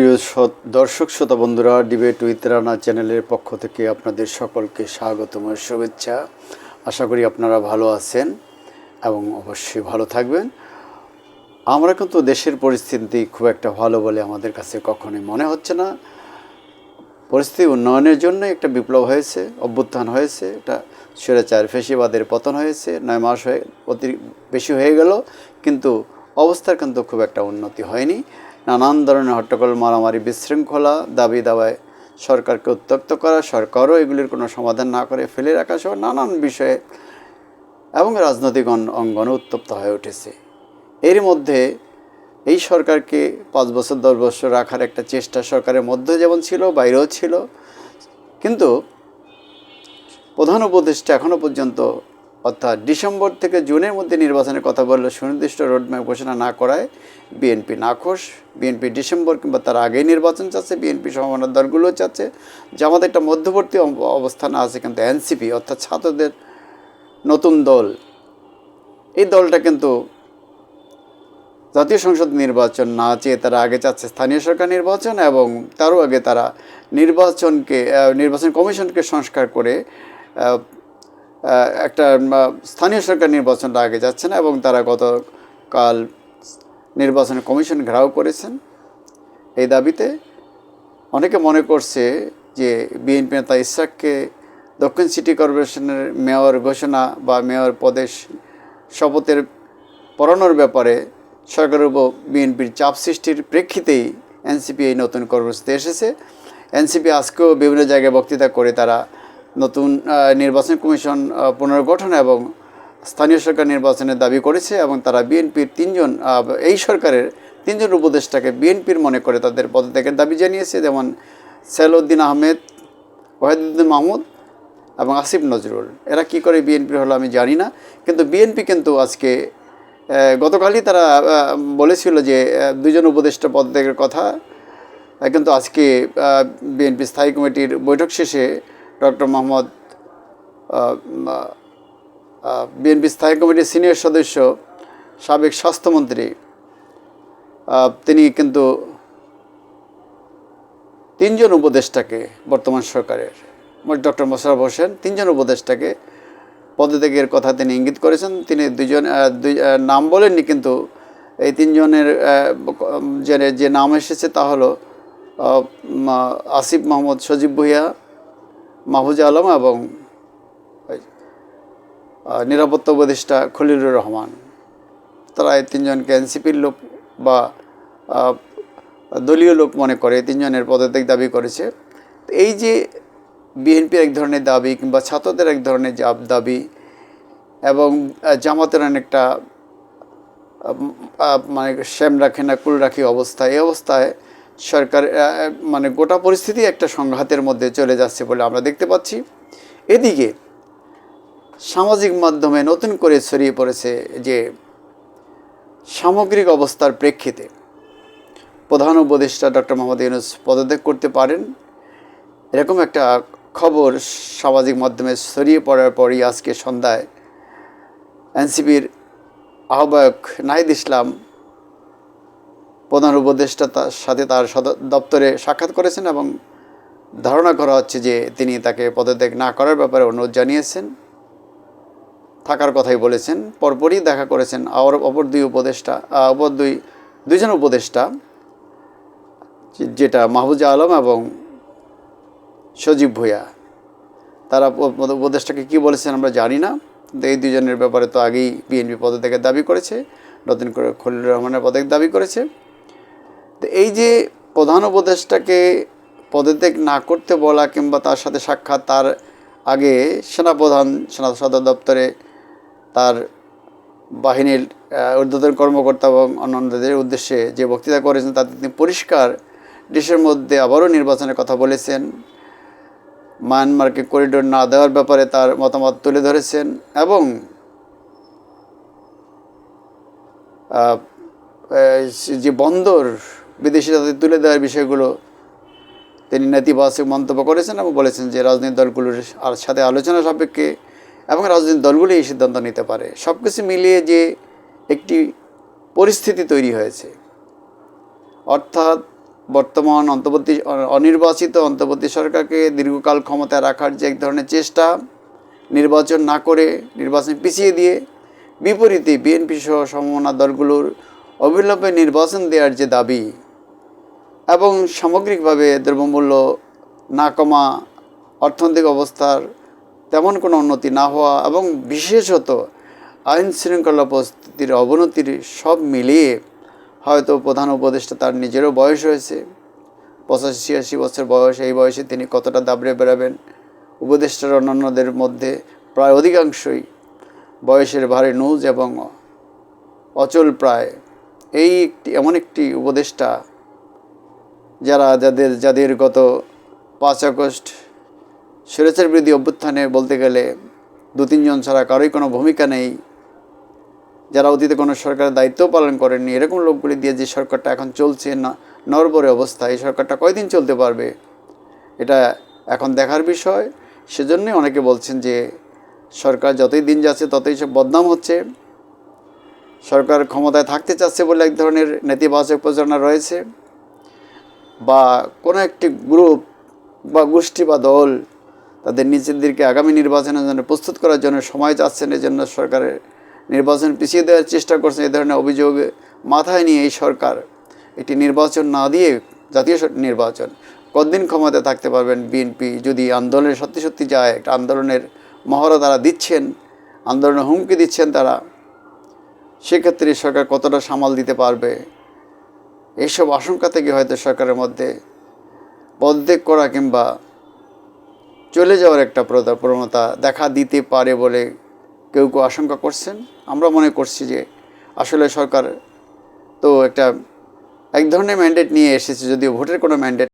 প্রিয় দর্শক, শ্রোতা বন্ধুরা ডিবেট উইথ রানা চ্যানেলের পক্ষ থেকে আপনাদের সকলকে স্বাগতম ও শুভেচ্ছা। আশা করি আপনারা ভালো আছেন এবং অবশ্যই ভালো থাকবেন। আমরা কিন্তু দেশের পরিস্থিতি খুব একটা ভালো বলে আমাদের কাছে কখনোই মনে হচ্ছে না। পরিস্থিতি উন্নয়নের জন্য একটা বিপ্লব হয়েছে, অভ্যুত্থান হয়েছে, এটা স্বৈরাচার ফেসিবাদের পতন হয়েছে, নয় মাস হয়ে অতি বেশি হয়ে গেল, কিন্তু অবস্থার কিন্তু খুব একটা উন্নতি হয়নি। নানান ধরনের হট্টগোল, মারামারি, বিশৃঙ্খলা দাবি দাবায় সরকারকে উত্তক্ত করা, সরকারও এগুলির কোনো সমাধান না করে ফেলে রাখা সহ নানান বিষয়ে এবং রাজনৈতিক অঙ্গ- অঙ্গনে উত্তপ্ত হয়ে উঠেছে। এর মধ্যে এই সরকারকে পাঁচ বছর, দশ বছর রাখার একটা চেষ্টা সরকারের মধ্যে যেমন ছিল, বাইরেও ছিল। কিন্তু প্রধান উপদেষ্টা এখনও পর্যন্ত অর্থাৎ ডিসেম্বর থেকে জুনের মধ্যে নির্বাচনের কথা বললে সুনির্দিষ্ট রোডম্যাপ ঘোষণা না করায় বিএনপি নাখোশ। বিএনপি ডিসেম্বর কিংবা তার আগেই নির্বাচন চাচ্ছে, বিএনপি সমমানের দলগুলো চাচ্ছে। জামাত একটা মধ্যবর্তী অব- অবস্থানে আছে কিন্তু এনসিপি, অর্থাৎ ছাত্রদের নতুন দল। এই দলটা কিন্তু জাতীয় সংসদ নির্বাচন না চেয়ে তারা আগে চাচ্ছে স্থানীয় সরকার নির্বাচন এবং তারও আগে তারা নির্বাচনকে নির্বাচন কমিশনকে সংস্কার করে একটা স্থানীয় সরকার নির্বাচনটা আগে যাচ্ছে না এবং তারা গতকাল নির্বাচন কমিশন ঘেরাও করেছেন এই দাবিতে। অনেকে মনে করছে যে বিএনপি নেতা ইসাককে দক্ষিণ সিটি কর্পোরেশনের মেয়র ঘোষণা বা মেয়র পদে শপথের পড়ানোর ব্যাপারে সরকারের উপর বিএনপির চাপ সৃষ্টির প্রেক্ষিতেই এনসিপি এই নতুন কর্মসূচিতে এসেছে। এনসিপি আজকেও বিভিন্ন জায়গায় বক্তৃতা করে তারা নতুন নির্বাচন কমিশন পুনর্গঠন এবং স্থানীয় সরকার নির্বাচনের দাবি করেছে এবং তারা বিএনপির তিনজন এই সরকারের তিনজন উপদেষ্টাকে বিএনপির মনে করে তাদের পদত্যাগের দাবি জানিয়েছে, যেমন সেলউদ্দিন আহমেদ, ওয়াহিদুদ্দিন মাহমুদ এবং আসিফ নজরুল। এরা কি করে বিএনপির হলো আমি জানি না, কিন্তু বিএনপি কিন্তু আজকে গতকালই তারা বলেছিল যে দুজন উপদেষ্টা পদত্যাগের কথা। কিন্তু আজকে বিএনপি স্থায়ী কমিটির বৈঠক শেষে ডক্টর মোহাম্মদ বিএনপি স্থায়ী কমিটির সিনিয়র সদস্য, সাবেক স্বাস্থ্যমন্ত্রী তিনি কিন্তু তিনজন উপদেষ্টাকে বর্তমান সরকারের ডক্টর মোশারফ হোসেন, তিনজন উপদেষ্টাকে পদত্যাগের কথা তিনি ইঙ্গিত করেছেন। তিনি দুজন দুই নাম বলেননি কিন্তু এই তিনজনের যে যে নাম এসেছে তা হলো আসিফ মোহাম্মদ সজীব ভুইয়া মাহফুজা আলম এবং নিরাপত্তা উপদেষ্টা খলিলুর রহমান। তারা এই তিনজনকে এনসিপির লোক বা দলীয় লোক মনে করে তিনজনের পদত্যাগ দাবি করেছে। এই যে বিএনপির এক ধরনের দাবি কিংবা ছাত্রদের এক ধরনের জাব দাবি এবং জামাতের অনেকটা মানে শ্যাম রাখে না কুল রাখি অবস্থা, এই অবস্থায় সরকার মানে গোটা পরিস্থিতি একটা সংঘাতের মধ্যে চলে যাচ্ছে বলে আমরা দেখতে পাচ্ছি। এদিকে সামাজিক মাধ্যমে নতুন করে ছড়িয়ে পড়েছে যে সামগ্রিক অবস্থার প্রেক্ষিতে প্রধান উপদেষ্টা ডক্টর মোহাম্মদ ইউনুস পদত্যাগ করতে পারেন। এরকম একটা খবর সামাজিক মাধ্যমে ছড়িয়ে পড়ার পরই আজকে সন্ধ্যায় এনসিপির আহ্বায়ক নাহিদ ইসলাম প্রধান উপদেষ্টা তার সাথে তার দপ্তরে সাক্ষাৎ করেছেন এবং ধারণা করা হচ্ছে যে তিনি তাকে পদত্যাগ না করার ব্যাপারে অনুরোধ জানিয়েছেন, থাকার কথাই বলেছেন। পরপরই দেখা করেছেন আর অপর দুই উপদেষ্টা অপর দুই, দুইজন উপদেষ্টা, যেটা মাহবুজা আলম এবং সজীব ভূয়া তারা উপদেষ্টাকে কী বলেছেন আমরা জানি না এই দুজনের ব্যাপারে তো আগেই বিএনপি পদত্যাগের দাবি করেছে, নতুন করে খলিলুর রহমানের পদত্যাগ দাবি করেছে। তো এই যে প্রধান উপদেষ্টাকে পদত্যাগ না করতে বলা কিংবা তার সাথে সাক্ষাৎ তার আগে সেনাপ্রধান, সেনা সদর দপ্তরে তার বাহিনীর ঊর্ধ্বতন কর্মকর্তা এবং অন্যান্যদের উদ্দেশ্যে যে বক্তৃতা করেছেন তাতে তিনি পরিষ্কার দেশের মধ্যে আবারও নির্বাচনের কথা বলেছেন। মায়ানমারকে করিডোর না দেওয়ার ব্যাপারে তার মতামত তুলে ধরেছেন এবং যে বন্দর বিদেশি তাদের তুলে দেওয়ার বিষয়গুলো তিনি নেতিবাচক মন্তব্য করেছেন এবং বলেছেন যে রাজনৈতিক দলগুলোর আর সাথে আলোচনা সাপেক্ষে এবং রাজনৈতিক দলগুলি এই সিদ্ধান্ত নিতে পারে। সব কিছু মিলিয়ে যে একটি পরিস্থিতি তৈরি হয়েছে। অর্থাৎ বর্তমান অন্তর্বর্তী, অনির্বাচিত অন্তর্বর্তী সরকারকে দীর্ঘকাল ক্ষমতায় রাখার যে এক ধরনের চেষ্টা নির্বাচন না করে নির্বাচন পিছিয়ে দিয়ে বিপরীতে বিএনপি সহ সমমনা দলগুলোর অবিলম্বে নির্বাচন দেওয়ার যে দাবি এবং সামগ্রিকভাবে দ্রব্যমূল্য না কমা, অর্থনৈতিক অবস্থার তেমন কোনো উন্নতি না হওয়া এবং বিশেষত আইন শৃঙ্খলা পরিস্থিতির অবনতির সব মিলিয়ে হয়তো প্রধান উপদেষ্টা তার নিজেরও বয়স হয়েছে। পঁচাশি, ছিয়াশি বছর বয়স, এই বয়সে তিনি কতটা দাবড়ে বেড়াবেন? উপদেষ্টার অন্যান্যদের মধ্যে প্রায় অধিকাংশই বয়সের ভারে নুজ এবং অচল প্রায়। এই একটি, এমন একটি উপদেষ্টা যারা যাদের যাদের গত পাঁচ আগস্ট স্বৈরাচার বিরোধী অভ্যুত্থানে বলতে গেলে দু তিনজন ছাড়া কারোই কোনো ভূমিকা নেই, যারা অতীতে কোনো সরকারের দায়িত্ব পালন করেননি, এরকম লোকগুলি দিয়ে যে সরকারটা এখন চলছে, না, নরবরে অবস্থা, এই সরকারটা কয়দিন চলতে পারবে? এটা এখন দেখার বিষয়। সেজন্যই অনেকে বলছেন যে সরকার যতই দিন যাচ্ছে, ততই সব বদনাম হচ্ছে। সরকার ক্ষমতায় থাকতে চাচ্ছে বলে এক ধরনের নেতিবাচক প্রচারণা রয়েছে। বা কোনো একটি গ্রুপ বা গোষ্ঠী বা দল তাদের নিজেদেরকে আগামী নির্বাচনের জন্য প্রস্তুত করার জন্য সময় চাচ্ছেন এই জন্য সরকারের নির্বাচন পিছিয়ে দেওয়ার চেষ্টা করছেন। এই ধরনের অভিযোগ মাথায় নিয়ে এই সরকার একটি নির্বাচন না দিয়ে জাতীয় নির্বাচন কতদিন ক্ষমতায় থাকতে পারবেন বিএনপি? যদি আন্দোলনে সত্যি সত্যি যায়, একটা আন্দোলনের মহড়া তারা দিচ্ছেন আন্দোলনে হুমকি দিচ্ছেন তারা, সেক্ষেত্রে সরকার কতটা সামাল দিতে পারবে? এইসব আশঙ্কা থেকে হয়তো সরকারের মধ্যে পদত্যাগ করা কিংবা চলে যাওয়ার একটা প্রবণতা দেখা দিতে পারে বলে কেউ কেউ আশঙ্কা করছেন। আমরা মনে করছি যে আসলে সরকার তো একটা এক ধরনের ম্যান্ডেট নিয়ে এসেছে, যদিও ভোটের কোনো ম্যান্ডেট